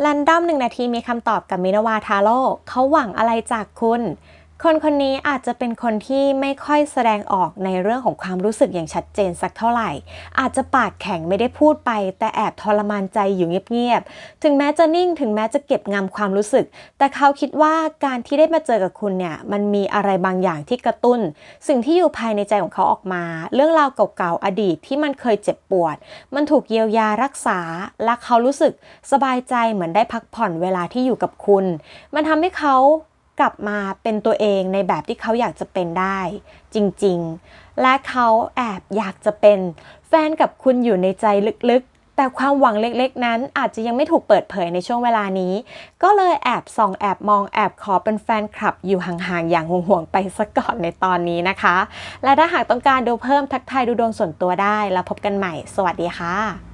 แรนดอมหนึ่งนาทีมีคำตอบกับมินาวาทาโร่เขาหวังอะไรจากคุณ คนคนนี้อาจจะเป็นคนที่ไม่ค่อยแสดงออกในเรื่องของความรู้สึกอย่างชัดเจนสักเท่าไหร่ อาจจะปากแข็งไม่ได้พูดไป แต่แอบทรมานใจอยู่เงียบๆ ถึงแม้จะนิ่งถึงแม้จะเก็บงำความรู้สึก แต่เขาคิดว่าการที่ได้มาเจอกับคุณเนี่ยมันมีอะไรบางอย่างที่กระตุ้น สิ่งที่อยู่ภายในใจของเขาออกมา เรื่องราวเก่าๆอดีตที่มันเคยเจ็บปวด มันถูกเยียวยารักษาและเขารู้สึกสบายใจเหมือนได้พักผ่อนเวลาที่อยู่กับคุณ มันทำให้เขา กลับมาเป็นตัวเองในแบบที่เขาอยากจะเป็นได้ จริงๆ และเขาแอบอยากจะเป็นแฟนกับคุณอยู่ในใจลึกๆ แต่ความหวังเล็กๆ นั้นอาจจะยังไม่ถูกเปิดเผยในช่วงเวลานี้ ก็เลยแอบส่องแอบมองแอบขอเป็นแฟนคลับอยู่ห่างๆ อย่างห่วงๆ ไปสักก่อนในตอนนี้นะคะ และถ้าหากต้องการดูเพิ่มทักทายดูดวงส่วนตัวได้ แล้วพบกันใหม่ สวัสดีค่ะ